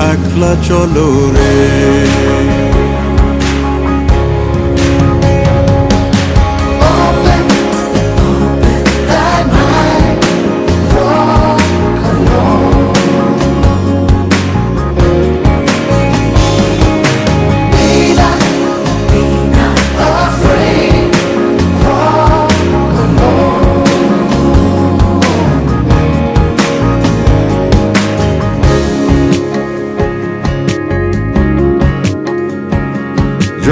একলা চলো রে।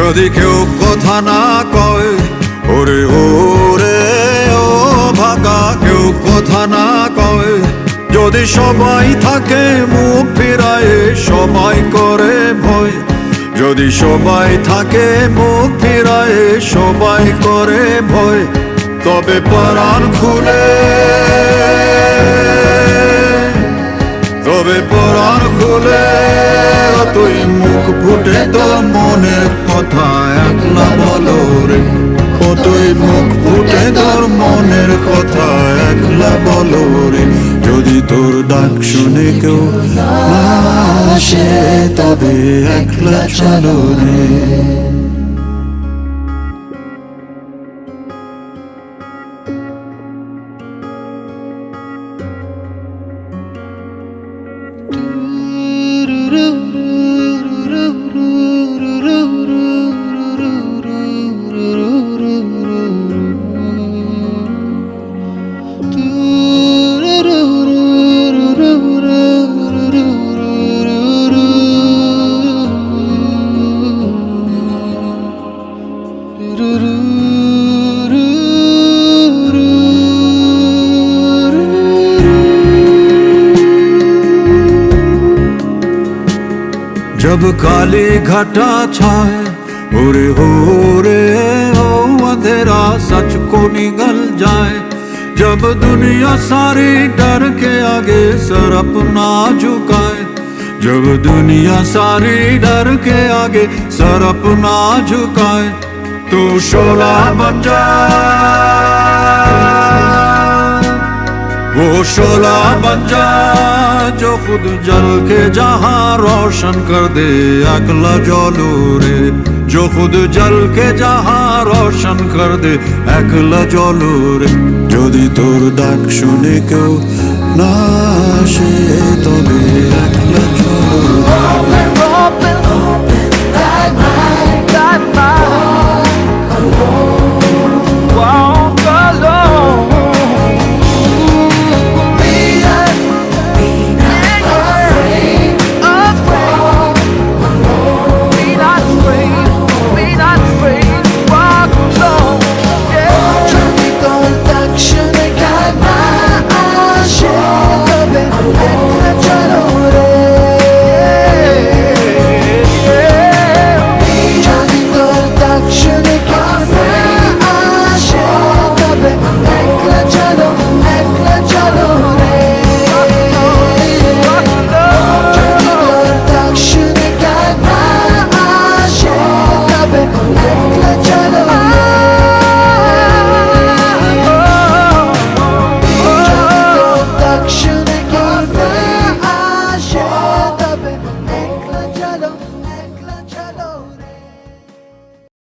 যদি কেউ কথা না কয়, ওরে ওরে, ও ভাগা, কেউ কথা না কয়, যদি সবাই থাকে মুখ ফিরায়, সবাই করে ভয়। যদি সবাই থাকে মুখ ফিরায়, সবাই করে ভয়। তবে পরাণ খুলে, তবে পরাণ খুলে। তুই মুখ ফুটে তোর মনের কথা একলা বলো রে। ও মুখ ফুটে তোর মনের কথা একলা বলো রে। যদি তোর ডাক শুনে কেউ না আসে, তবে একলা চলো রে। जब काली घटा छाए उरे हो रे हो अंधेरा सच को निगल जाए। जब दुनिया सारी डर के आगे सर अपना झुकाए, जब दुनिया सारी डर के आगे सर अपना झुकाए, तू शोला बन जा। वो शोला बन जा। जो खुद जल के जहां रोशन कर दे अकला जलो रे जो खुद जल के जहां रोशन कर दे একলা জলো রে যদি তোর ডাক শুনে কেউ না আসে তবে একলা চলো Open, open, open